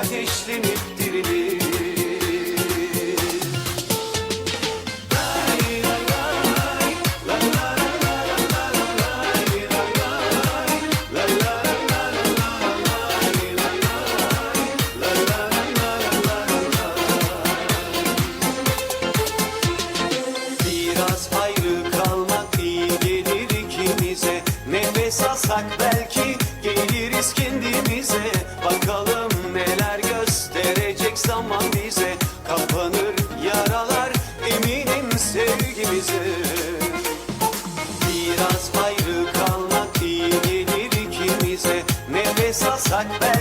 ateşlenip dirilir. Nefes alsak belki geliriz kendimize. cabeça, suck pé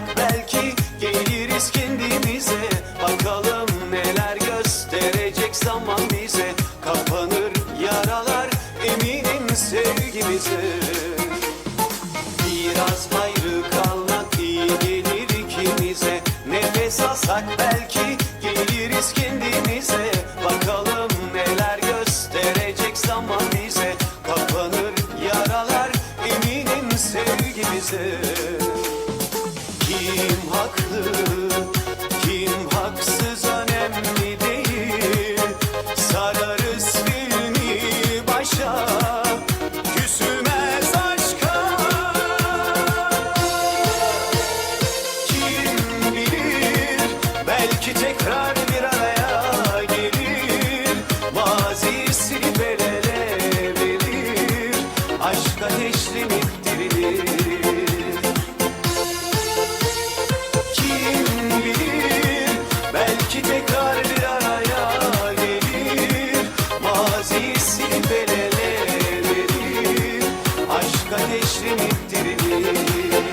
olsak belki. Geliriz kendimize. Bakalım neler gösterecek zaman bize. Kapanır yaralar eminim sevgimize. Biraz ayrı kalmak iyi gelir ikimize. Nefes alsak belki geliriz kendimize. Bakalım neler gösterecek zaman bize. Kapanır yaralar eminim sevgimize baktım ateşlenip dirilir